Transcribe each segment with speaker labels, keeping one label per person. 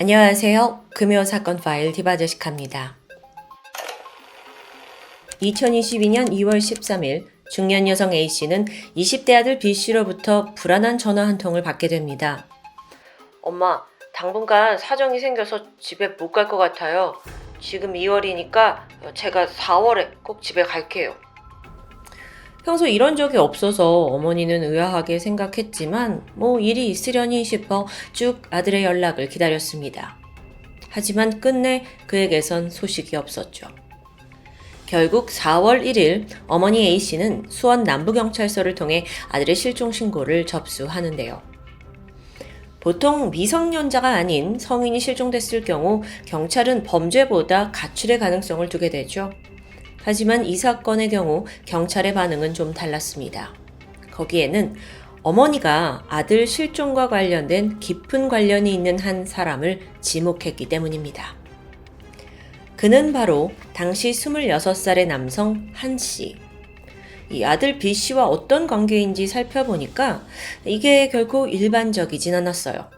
Speaker 1: 안녕하세요. 금요 사건 파일 디바제식합니다. 2022년 2월 13일 중년 여성 A씨는 20대 아들 B씨로부터 불안한 전화 한 통을 받게 됩니다. 엄마, 당분간 사정이 생겨서 집에 못 갈 것 같아요. 지금 2월이니까 제가 4월에 꼭 집에 갈게요. 평소 이런 적이 없어서 어머니는 의아하게 생각했지만 뭐 일이 있으려니 싶어 쭉 아들의 연락을 기다렸습니다. 하지만 끝내 그에게선 소식이 없었죠. 결국 4월 1일 어머니 A씨는 수원 남부경찰서를 통해 아들의 실종 신고를 접수하는데요. 보통 미성년자가 아닌 성인이 실종됐을 경우 경찰은 범죄보다 가출의 가능성을 두게 되죠. 하지만 이 사건의 경우 경찰의 반응은 좀 달랐습니다. 거기에는 어머니가 아들 실종과 관련된 깊은 관련이 있는 한 사람을 지목했기 때문입니다. 그는 바로 당시 26살의 남성 한 씨. 이 아들 B 씨와 어떤 관계인지 살펴보니까 이게 결코 일반적이진 않았어요.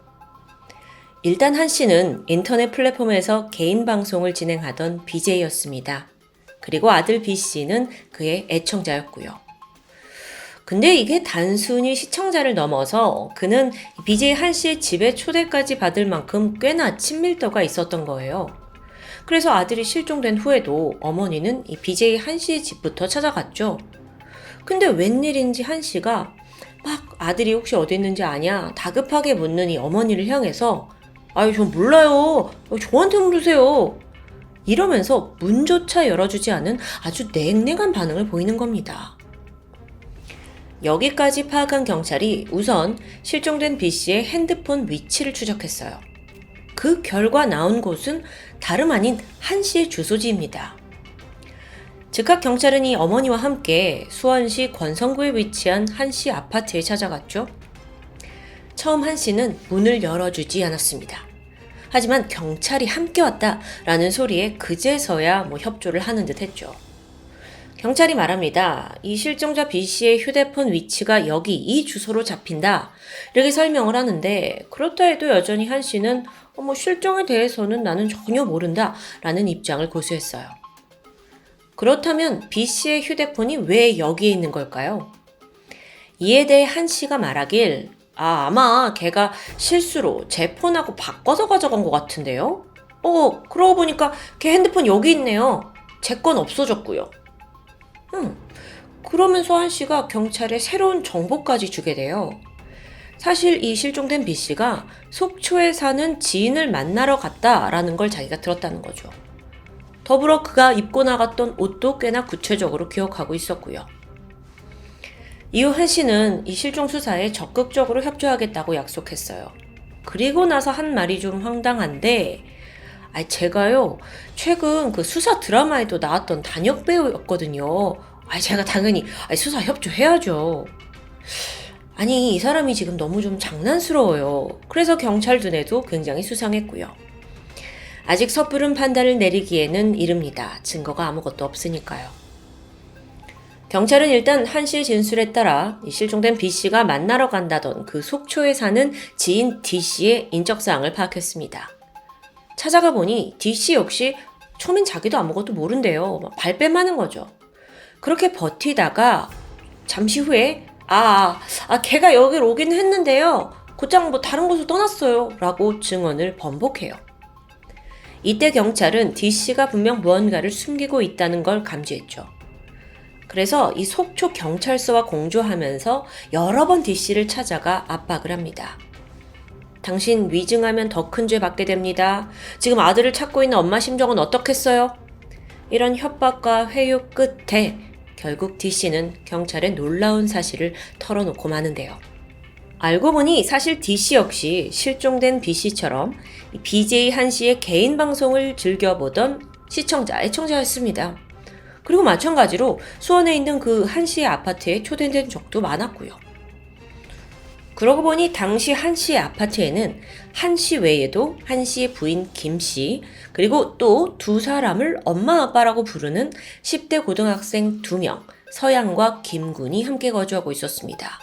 Speaker 1: 일단 한 씨는 인터넷 플랫폼에서 개인 방송을 진행하던 BJ였습니다. 그리고 아들 B 씨는 그의 애청자였고요. 근데 이게 단순히 시청자를 넘어서 그는 BJ 한 씨의 집에 초대까지 받을 만큼 꽤나 친밀도가 있었던 거예요. 그래서 아들이 실종된 후에도 어머니는 이 BJ 한 씨의 집부터 찾아갔죠. 근데 웬일인지 한 씨가 막 아들이 혹시 어디 있는지 아냐 다급하게 묻는 이 어머니를 향해서 아유 전 몰라요 저한테 물으세요 이러면서 문조차 열어주지 않은 아주 냉랭한 반응을 보이는 겁니다. 여기까지 파악한 경찰이 우선 실종된 B 씨의 핸드폰 위치를 추적했어요. 그 결과 나온 곳은 다름 아닌 한 씨의 주소지입니다. 즉각 경찰은 이 어머니와 함께 수원시 권성구에 위치한 한 씨 아파트에 찾아갔죠. 처음 한 씨는 문을 열어주지 않았습니다. 하지만 경찰이 함께 왔다라는 소리에 그제서야 뭐 협조를 하는 듯 했죠. 경찰이 말합니다. 이 실종자 B 씨의 휴대폰 위치가 여기 이 주소로 잡힌다. 이렇게 설명을 하는데 그렇다 해도 여전히 한 씨는 어, 뭐 실종에 대해서는 나는 전혀 모른다 라는 입장을 고수했어요. 그렇다면 B 씨의 휴대폰이 왜 여기에 있는 걸까요? 이에 대해 한 씨가 말하길 아, 아마 걔가 실수로 제 폰하고 바꿔서 가져간 것 같은데요? 어, 그러고 보니까 걔 핸드폰 여기 있네요. 제 건 없어졌고요. 음, 그러면서 한 씨가 경찰에 새로운 정보까지 주게 돼요. 사실 이 실종된 B 씨가 속초에 사는 지인을 만나러 갔다라는 걸 자기가 들었다는 거죠. 더불어 그가 입고 나갔던 옷도 꽤나 구체적으로 기억하고 있었고요. 이후 한 씨는 이 실종 수사에 적극적으로 협조하겠다고 약속했어요. 그리고 나서 한 말이 좀 황당한데, 아 제가요, 최근 그 수사 드라마에도 나왔던 단역 배우였거든요. 아 제가 당연히 수사 협조해야죠. 아니, 이 사람이 지금 너무 좀 장난스러워요. 그래서 경찰 눈에도 굉장히 수상했고요. 아직 섣부른 판단을 내리기에는 이릅니다. 증거가 아무것도 없으니까요. 경찰은 일단 한 씨의 진술에 따라 이 실종된 B 씨가 만나러 간다던 그 속초에 사는 지인 D 씨의 인적사항을 파악했습니다. 찾아가 보니 D 씨 역시 초민 자기도 아무것도 모른대요. 막 발뺌 하는 거죠. 그렇게 버티다가 잠시 후에 아, 아, 걔가 여길 오긴 했는데요. 곧장 뭐 다른 곳으로 떠났어요. 라고 증언을 번복해요. 이때 경찰은 D 씨가 분명 무언가를 숨기고 있다는 걸 감지했죠. 그래서 이 속초 경찰서와 공조하면서 여러 번 D 씨를 찾아가 압박을 합니다. 당신 위증하면 더 큰 죄 받게 됩니다. 지금 아들을 찾고 있는 엄마 심정은 어떻겠어요? 이런 협박과 회유 끝에 결국 D 씨는 경찰에 놀라운 사실을 털어놓고 마는데요. 알고 보니 사실 D 씨 역시 실종된 B 씨처럼 BJ 한 씨의 개인 방송을 즐겨보던 시청자, 애청자였습니다. 그리고 마찬가지로 수원에 있는 그 한 씨의 아파트에 초대된 적도 많았고요. 그러고 보니 당시 한 씨의 아파트에는 한씨 외에도 한 씨의 부인 김 씨, 그리고 또 두 사람을 엄마 아빠라고 부르는 10대 고등학생 2명, 서양과 김군이 함께 거주하고 있었습니다.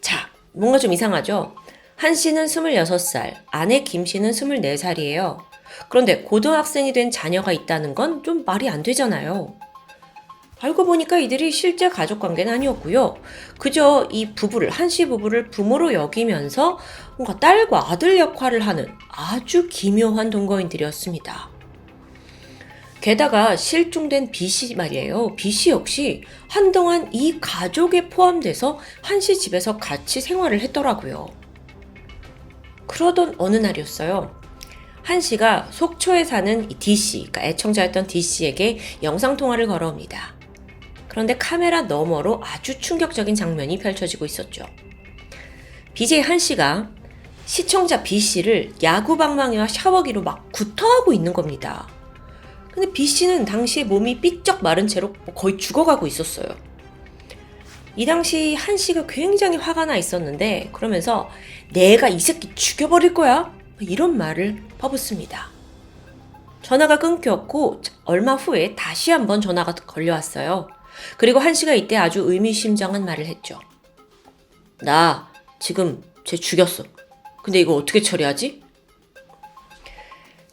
Speaker 1: 자, 뭔가 좀 이상하죠? 한 씨는 26살, 아내 김 씨는 24살이에요. 그런데 고등학생이 된 자녀가 있다는 건 좀 말이 안 되잖아요. 알고 보니까 이들이 실제 가족 관계는 아니었고요. 그저 이 부부를, 한씨 부부를 부모로 여기면서 뭔가 딸과 아들 역할을 하는 아주 기묘한 동거인들이었습니다. 게다가 실종된 B 씨 말이에요. B 씨 역시 한동안 이 가족에 포함돼서 한씨 집에서 같이 생활을 했더라고요. 그러던 어느 날이었어요. 한 씨가 속초에 사는 이 D 씨, 그러니까 애청자였던 D 씨에게 영상 통화를 걸어옵니다. 그런데 카메라 너머로 아주 충격적인 장면이 펼쳐지고 있었죠. BJ 한 씨가 시청자 B 씨를 야구 방망이와 샤워기로 막 구타하고 있는 겁니다. 근데 B 씨는 당시에 몸이 삐쩍 마른 채로 거의 죽어가고 있었어요. 이 당시 한 씨가 굉장히 화가 나 있었는데 그러면서 내가 이 새끼 죽여버릴 거야 이런 말을 퍼붓습니다. 전화가 끊겼고 얼마 후에 다시 한번 전화가 걸려왔어요. 그리고 한 씨가 이때 아주 의미심장한 말을 했죠. 나 지금 쟤 죽였어. 근데 이거 어떻게 처리하지?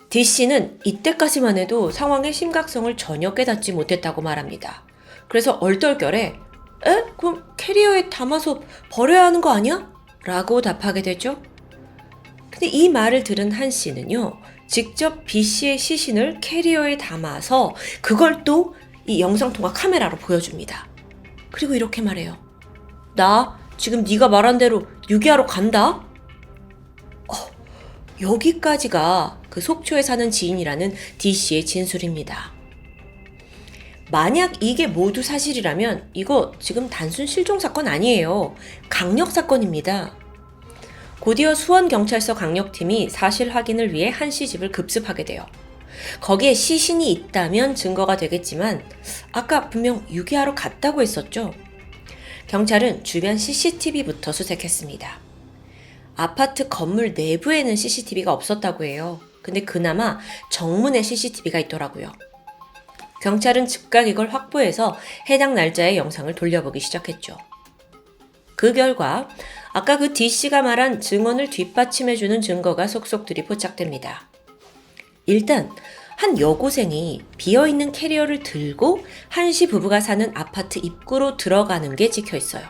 Speaker 1: D 씨는 이때까지만 해도 상황의 심각성을 전혀 깨닫지 못했다고 말합니다. 그래서 얼떨결에 에? 그럼 캐리어에 담아서 버려야 하는 거 아니야? 라고 답하게 되죠. 근데 이 말을 들은 한 씨는요, 직접 B 씨의 시신을 캐리어에 담아서 그걸 또 이 영상통화 카메라로 보여줍니다. 그리고 이렇게 말해요. 나 지금 네가 말한 대로 유기하러 간다? 어, 여기까지가 그 속초에 사는 지인이라는 D 씨의 진술입니다. 만약 이게 모두 사실이라면 이거 지금 단순 실종 사건 아니에요. 강력 사건입니다. 곧이어 수원경찰서 강력팀이 사실 확인을 위해 한씨 집을 급습하게 돼요. 거기에 시신이 있다면 증거가 되겠지만 아까 분명 유기하러 갔다고 했었죠. 경찰은 주변 CCTV부터 수색했습니다. 아파트 건물 내부에는 CCTV가 없었다고 해요. 근데 그나마 정문에 CCTV가 있더라고요. 경찰은 즉각 이걸 확보해서 해당 날짜의 영상을 돌려보기 시작했죠. 그 결과 아까 그 D씨가 말한 증언을 뒷받침해주는 증거가 속속들이 포착됩니다. 일단 한 여고생이 비어있는 캐리어를 들고 한씨 부부가 사는 아파트 입구로 들어가는 게 찍혀 있어요.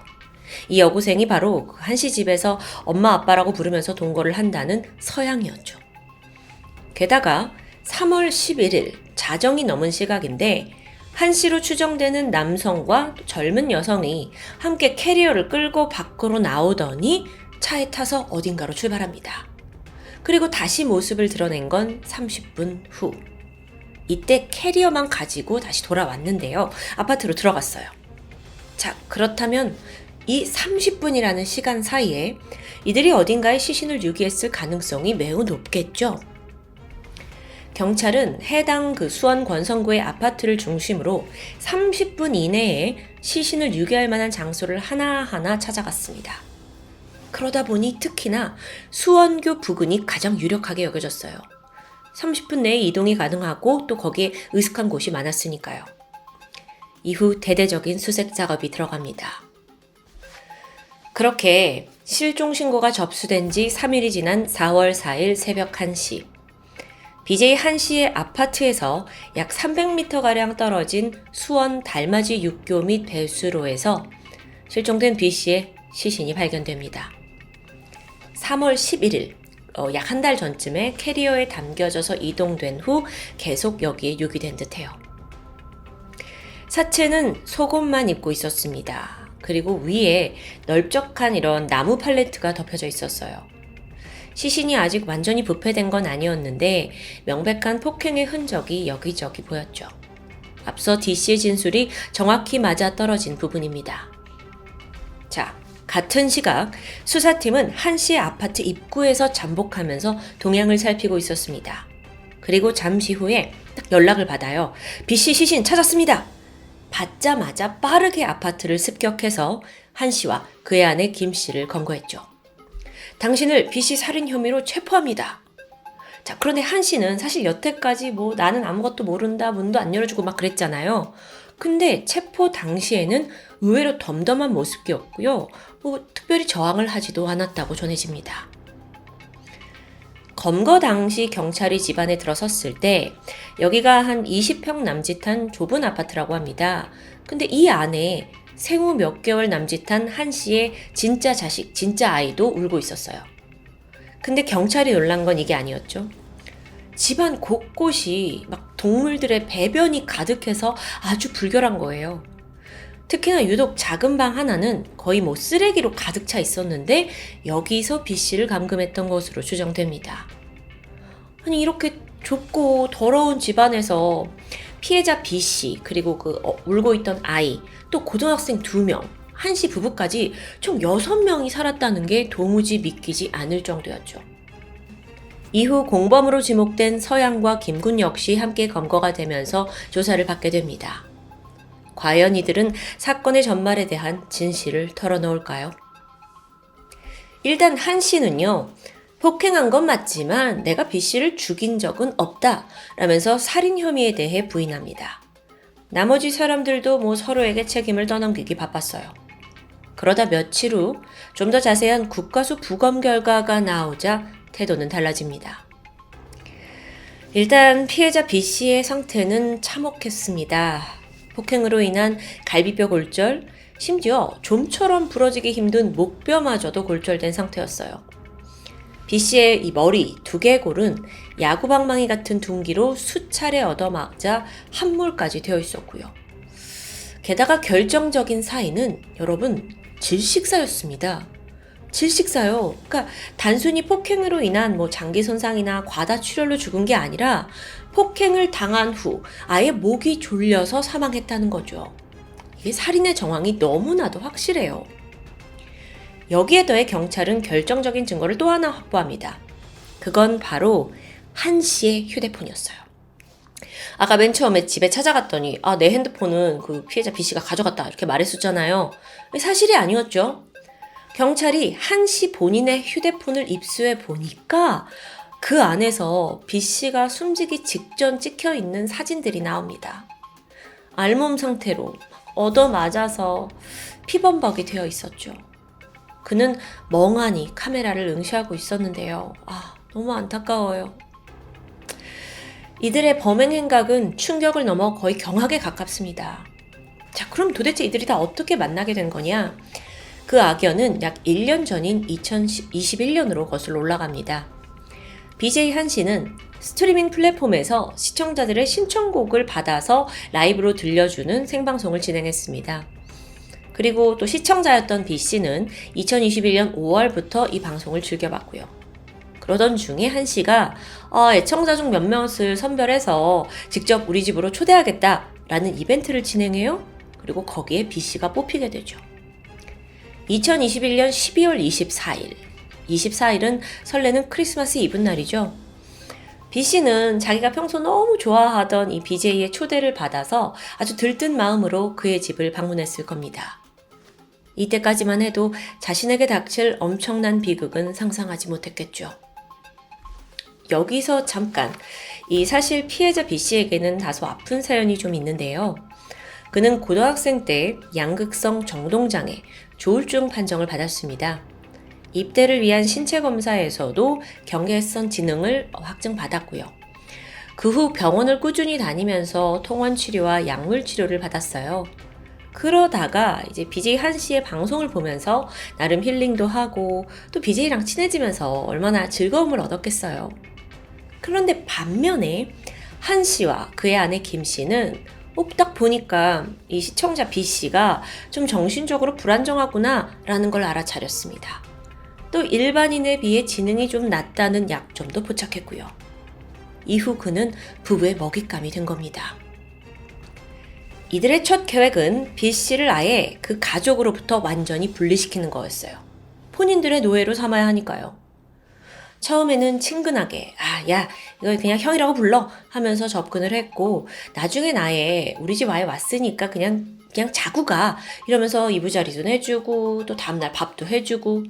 Speaker 1: 이 여고생이 바로 그 한씨 집에서 엄마 아빠라고 부르면서 동거를 한다는 서양이었죠. 게다가 3월 11일 자정이 넘은 시각인데 한씨로 추정되는 남성과 젊은 여성이 함께 캐리어를 끌고 밖으로 나오더니 차에 타서 어딘가로 출발합니다. 그리고 다시 모습을 드러낸 건 30분 후. 이때 캐리어만 가지고 다시 돌아왔는데요. 아파트로 들어갔어요. 자, 그렇다면 이 30분이라는 시간 사이에 이들이 어딘가에 시신을 유기했을 가능성이 매우 높겠죠. 경찰은 해당 그 수원 권성구의 아파트를 중심으로 30분 이내에 시신을 유기할 만한 장소를 하나하나 찾아갔습니다. 그러다 보니 특히나 수원교 부근이 가장 유력하게 여겨졌어요. 30분 내에 이동이 가능하고 또 거기에 으슥한 곳이 많았으니까요. 이후 대대적인 수색 작업이 들어갑니다. 그렇게 실종 신고가 접수된 지 3일이 지난 4월 4일 새벽 1시. BJ 한씨의 아파트에서 약 300m가량 떨어진 수원 달맞이 육교 및 배수로에서 실종된 B씨의 시신이 발견됩니다. 3월 11일, 어, 약한 달 전쯤에 캐리어에 담겨져서 이동된 후 계속 여기에 유기된 듯해요. 사체는 속옷만 입고 있었습니다. 그리고 위에 넓적한 이런 나무 팔레트가 덮여져 있었어요. 시신이 아직 완전히 부패된 건 아니었는데 명백한 폭행의 흔적이 여기저기 보였죠. 앞서 D씨의 진술이 정확히 맞아 떨어진 부분입니다. 자, 같은 시각 수사팀은 한 씨의 아파트 입구에서 잠복하면서 동향을 살피고 있었습니다. 그리고 잠시 후에 딱 연락을 받아요. B 씨 시신 찾았습니다. 받자마자 빠르게 아파트를 습격해서 한 씨와 그의 아내 김 씨를 검거했죠. 당신을 B 씨 살인 혐의로 체포합니다. 자, 그런데 한 씨는 사실 여태까지 뭐 나는 아무것도 모른다, 문도 안 열어주고 막 그랬잖아요. 근데 체포 당시에는 의외로 덤덤한 모습이었고요. 뭐 특별히 저항을 하지도 않았다고 전해집니다. 검거 당시 경찰이 집안에 들어섰을 때 여기가 한 20평 남짓한 좁은 아파트라고 합니다. 근데 이 안에 생후 몇 개월 남짓한 한 씨의 진짜 자식, 진짜 아이도 울고 있었어요. 근데 경찰이 놀란 건 이게 아니었죠. 집안 곳곳이 막 동물들의 배변이 가득해서 아주 불결한 거예요. 특히나 유독 작은 방 하나는 거의 뭐 쓰레기로 가득 차 있었는데 여기서 B 씨를 감금했던 것으로 추정됩니다. 아니 이렇게 좁고 더러운 집안에서 피해자 B 씨 그리고 그 어, 울고 있던 아이 또 고등학생 두 명, 한씨 부부까지 총 여섯 명이 살았다는 게 도무지 믿기지 않을 정도였죠. 이후 공범으로 지목된 서양과 김군 역시 함께 검거가 되면서 조사를 받게 됩니다. 과연 이들은 사건의 전말에 대한 진실을 털어놓을까요? 일단 한 씨는요, 폭행한 건 맞지만 내가 B 씨를 죽인 적은 없다. 라면서 살인 혐의에 대해 부인합니다. 나머지 사람들도 뭐 서로에게 책임을 떠넘기기 바빴어요. 그러다 며칠 후 좀 더 자세한 국가수 부검 결과가 나오자 태도는 달라집니다. 일단 피해자 B 씨의 상태는 참혹했습니다. 폭행으로 인한 갈비뼈 골절, 심지어 좀처럼 부러지기 힘든 목뼈마저도 골절된 상태였어요. B 씨의 이 머리, 두개골은 야구방망이 같은 둔기로 수차례 얻어맞자 함몰까지 되어 있었고요. 게다가 결정적인 사인은 여러분 질식사였습니다. 질식사요. 그러니까 단순히 폭행으로 인한 뭐 장기 손상이나 과다 출혈로 죽은 게 아니라 폭행을 당한 후 아예 목이 졸려서 사망했다는 거죠. 이게 살인의 정황이 너무나도 확실해요. 여기에 더해 경찰은 결정적인 증거를 또 하나 확보합니다. 그건 바로 한 씨의 휴대폰이었어요. 아까 맨 처음에 집에 찾아갔더니 아 내 핸드폰은 그 피해자 B 씨가 가져갔다 이렇게 말했었잖아요. 사실이 아니었죠. 경찰이 한 씨 본인의 휴대폰을 입수해 보니까 그 안에서 B 씨가 숨지기 직전 찍혀 있는 사진들이 나옵니다. 알몸 상태로 얻어 맞아서 피범벅이 되어 있었죠. 그는 멍하니 카메라를 응시하고 있었는데요. 아, 너무 안타까워요. 이들의 범행 행각은 충격을 넘어 거의 경악에 가깝습니다. 자, 그럼 도대체 이들이 다 어떻게 만나게 된 거냐? 그 악연은 약 1년 전인 2021년으로 거슬러 올라갑니다. BJ 한 씨는 스트리밍 플랫폼에서 시청자들의 신청곡을 받아서 라이브로 들려주는 생방송을 진행했습니다. 그리고 또 시청자였던 B 씨는 2021년 5월부터 이 방송을 즐겨봤고요. 그러던 중에 한 씨가 어, 애청자 중 몇몇을 선별해서 직접 우리 집으로 초대하겠다라는 이벤트를 진행해요. 그리고 거기에 B 씨가 뽑히게 되죠. 2021년 12월 24일. 24일은 설레는 크리스마스 이브 날이죠. B 씨는 자기가 평소 너무 좋아하던 이 BJ의 초대를 받아서 아주 들뜬 마음으로 그의 집을 방문했을 겁니다. 이때까지만 해도 자신에게 닥칠 엄청난 비극은 상상하지 못했겠죠. 여기서 잠깐, 이 사실 피해자 B 씨에게는 다소 아픈 사연이 좀 있는데요. 그는 고등학생 때 양극성 정동장애, 조울증 판정을 받았습니다. 입대를 위한 신체 검사에서도 경계선 지능을 확증받았고요. 그후 병원을 꾸준히 다니면서 통원 치료와 약물 치료를 받았어요. 그러다가 이제 BJ 한 씨의 방송을 보면서 나름 힐링도 하고 또 BJ랑 친해지면서 얼마나 즐거움을 얻었겠어요. 그런데 반면에 한 씨와 그의 아내 김 씨는 딱 보니까 이 시청자 B 씨가 좀 정신적으로 불안정하구나 라는 걸 알아차렸습니다. 또 일반인에 비해 지능이 좀 낮다는 약점도 포착했고요. 이후 그는 부부의 먹잇감이 된 겁니다. 이들의 첫 계획은 B 씨를 아예 그 가족으로부터 완전히 분리시키는 거였어요. 본인들의 노예로 삼아야 하니까요. 처음에는 친근하게, 아, 야, 이거 그냥 형이라고 불러! 하면서 접근을 했고, 나중엔 아예 우리 집 아예 왔으니까 그냥, 그냥 자고 가! 이러면서 이부자리도 해주고, 또 다음날 밥도 해주고,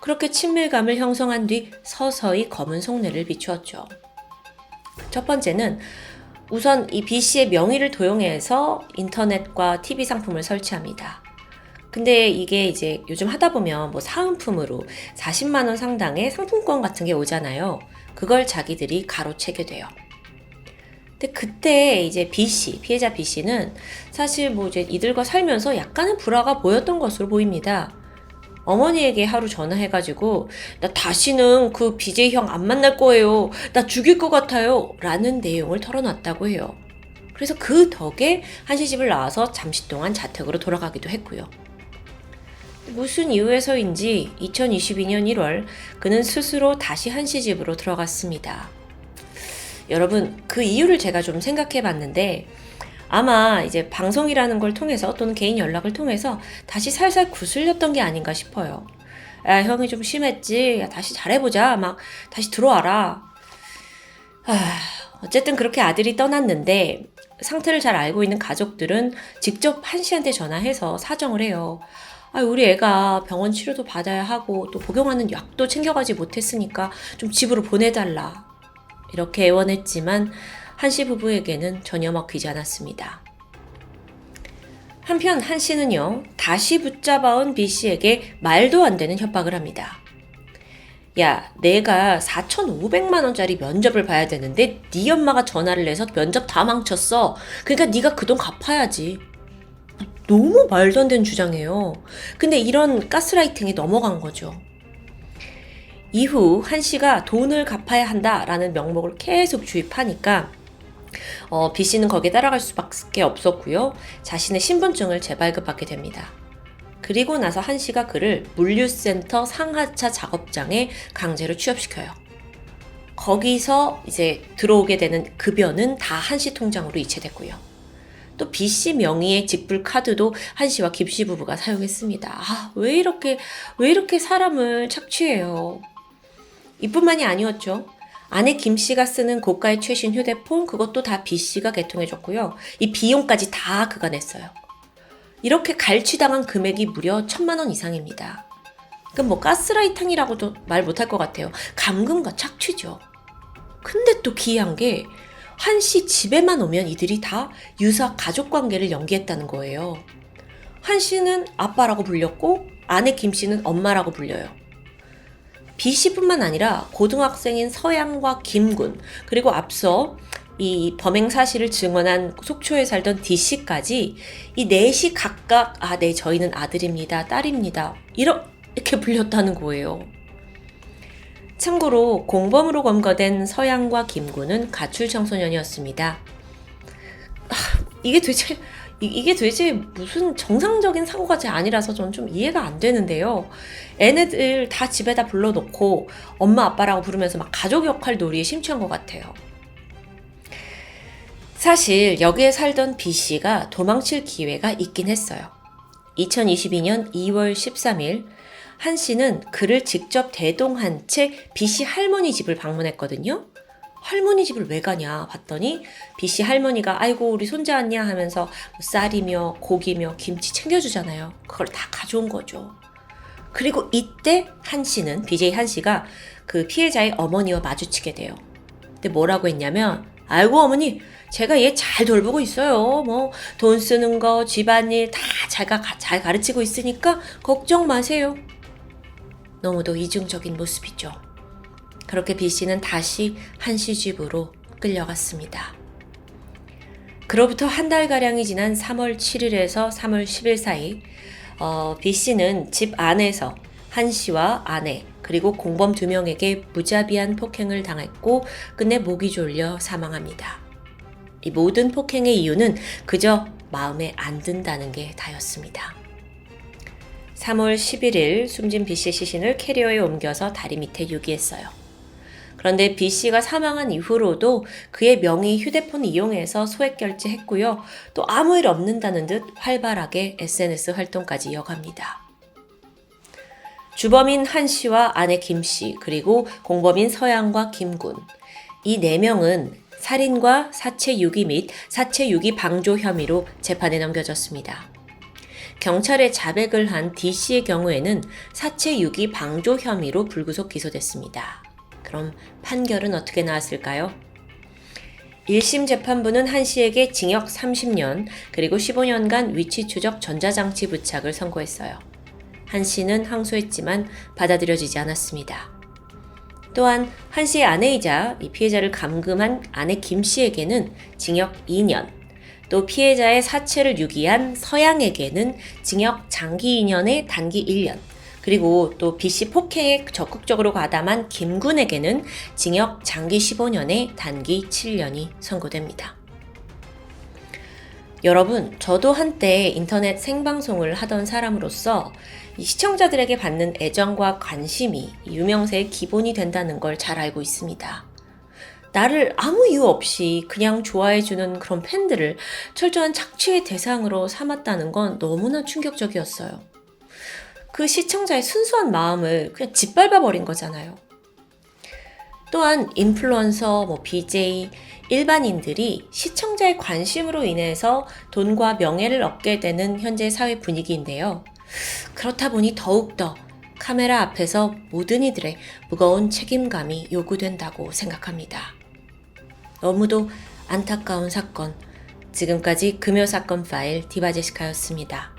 Speaker 1: 그렇게 친밀감을 형성한 뒤 서서히 검은 속내를 비추었죠. 첫 번째는 우선 이 B 씨의 명의를 도용해서 인터넷과 TV 상품을 설치합니다. 근데 이게 이제 요즘 하다 보면 뭐 사은품으로 40만 원 상당의 상품권 같은 게 오잖아요. 그걸 자기들이 가로채게 돼요. 근데 그때 이제 B 씨, 피해자 B 씨는 사실 뭐 이제 이들과 살면서 약간은 불화가 보였던 것으로 보입니다. 어머니에게 하루 전화해가지고 나 다시는 그 BJ 형 안 만날 거예요. 나 죽일 것 같아요. 라는 내용을 털어놨다고 해요. 그래서 그 덕에 한시 집을 나와서 잠시 동안 자택으로 돌아가기도 했고요. 무슨 이유에서인지 2022년 1월 그는 스스로 다시 한시 집으로 들어갔습니다. 여러분, 그 이유를 제가 좀 생각해 봤는데 아마 이제 방송이라는 걸 통해서 또는 개인 연락을 통해서 다시 살살 구슬렸던 게 아닌가 싶어요. 야, 형이 좀 심했지. 야, 다시 잘해보자. 막, 다시 들어와라. 아, 어쨌든 그렇게 아들이 떠났는데, 상태를 잘 알고 있는 가족들은 직접 한 씨한테 전화해서 사정을 해요. 아, 우리 애가 병원 치료도 받아야 하고, 또 복용하는 약도 챙겨가지 못했으니까 좀 집으로 보내달라. 이렇게 애원했지만, 한씨 부부에게는 전혀 먹히지 않았습니다. 한편 한 씨는요, 다시 붙잡아온 B 씨에게 말도 안 되는 협박을 합니다. 야, 내가 4,500만 원짜리 면접을 봐야 되는데, 네 엄마가 전화를 해서 면접 다 망쳤어. 그러니까 네가 그 돈 갚아야지. 너무 말도 안 되는 주장이에요. 근데 이런 가스라이팅에 넘어간 거죠. 이후 한 씨가 돈을 갚아야 한다라는 명목을 계속 주입하니까 어, B 씨는 거기에 따라갈 수밖에 없었고요. 자신의 신분증을 재발급받게 됩니다. 그리고 나서 한 씨가 그를 물류센터 상하차 작업장에 강제로 취업시켜요. 거기서 이제 들어오게 되는 급여는 다 한 씨 통장으로 이체됐고요. 또 B 씨 명의의 직불 카드도 한 씨와 김 씨 부부가 사용했습니다. 아, 왜 이렇게, 왜 이렇게 사람을 착취해요? 이뿐만이 아니었죠. 아내 김 씨가 쓰는 고가의 최신 휴대폰 그것도 다 B 씨가 개통해줬고요. 이 비용까지 다 그가 냈어요. 이렇게 갈취당한 금액이 무려 천만 원 이상입니다. 그럼 뭐 가스라이팅이라고도 말 못할 것 같아요. 감금과 착취죠. 근데 또 기이한 게 한 씨 집에만 오면 이들이 다 유사 가족 관계를 연기했다는 거예요. 한 씨는 아빠라고 불렸고 아내 김 씨는 엄마라고 불려요. B 씨뿐만 아니라 고등학생인 서양과 김군 그리고 앞서 이 범행 사실을 증언한 속초에 살던 D 씨까지 이 넷이 각각 아, 네, 저희는 아들입니다, 딸입니다. 이렇게 불렸다는 거예요. 참고로 공범으로 검거된 서양과 김군은 가출 청소년이었습니다. 아, 이게 도대체 이- 이게 도대체 무슨 정상적인 사고가 제 아니라서 저는 좀 이해가 안 되는데요. 애네들 다 집에다 불러놓고 엄마 아빠라고 부르면서 막 가족 역할 놀이에 심취한 것 같아요. 사실 여기에 살던 B 씨가 도망칠 기회가 있긴 했어요. 2022년 2월 13일 한 씨는 그를 직접 대동한 채 B 씨 할머니 집을 방문했거든요. 할머니 집을 왜 가냐 봤더니 B 씨 할머니가 아이고 우리 손자 왔냐 하면서 뭐 쌀이며 고기며 김치 챙겨주잖아요. 그걸 다 가져온 거죠. 그리고 이때 한 씨는 BJ 한 씨가 그 피해자의 어머니와 마주치게 돼요. 근데 뭐라고 했냐면 아이고 어머니 제가 얘 잘 돌보고 있어요. 뭐 돈 쓰는 거 집안일 다 제가 가- 잘 가르치고 있으니까 걱정 마세요. 너무도 이중적인 모습이죠. 그렇게 B 씨는 다시 한씨 집으로 끌려갔습니다. 그로부터 한 달가량이 지난 3월 7일에서 3월 10일 사이 어, B 씨는 집 안에서 한 씨와 아내 그리고 공범 두 명에게 무자비한 폭행을 당했고 끝내 목이 졸려 사망합니다. 이 모든 폭행의 이유는 그저 마음에 안 든다는 게 다였습니다. 3월 11일 숨진 B 씨의 시신을 캐리어에 옮겨서 다리 밑에 유기했어요. 그런데 B 씨가 사망한 이후로도 그의 명의 휴대폰 이용해서 소액 결제했고요. 또 아무 일 없는다는 듯 활발하게 SNS 활동까지 이어갑니다. 주범인 한 씨와 아내 김 씨, 그리고 공범인 서양과 김군. 이 네 명은 살인과 사체 유기 및 사체 유기 방조 혐의로 재판에 넘겨졌습니다. 경찰에 자백을 한 D 씨의 경우에는 사체 유기 방조 혐의로 불구속 기소됐습니다. 그럼 판결은 어떻게 나왔을까요? 1심 재판부는 한 씨에게 징역 30년 그리고 15년간 위치 추적 전자장치 부착을 선고했어요. 한 씨는 항소했지만 받아들여지지 않았습니다. 또한 한 씨의 아내이자 이 피해자를 감금한 아내 김 씨에게는 징역 2년, 또 피해자의 사체를 유기한 서양에게는 징역 장기 2년에 단기 1년, 그리고 또 B 씨 폭행에 적극적으로 가담한 김군에게는 징역 장기 15년에 단기 7년이 선고됩니다. 여러분, 저도 한때 인터넷 생방송을 하던 사람으로서 이 시청자들에게 받는 애정과 관심이 이 유명세의 기본이 된다는 걸 잘 알고 있습니다. 나를 아무 이유 없이 그냥 좋아해주는 그런 팬들을 철저한 착취의 대상으로 삼았다는 건 너무나 충격적이었어요. 그 시청자의 순수한 마음을 그냥 짓밟아 버린 거잖아요. 또한 인플루언서, 뭐 BJ, 일반인들이 시청자의 관심으로 인해서 돈과 명예를 얻게 되는 현재 사회 분위기인데요. 그렇다 보니 더욱더 카메라 앞에서 모든 이들의 무거운 책임감이 요구된다고 생각합니다. 너무도 안타까운 사건. 지금까지 금요 사건 파일 디바제시카였습니다.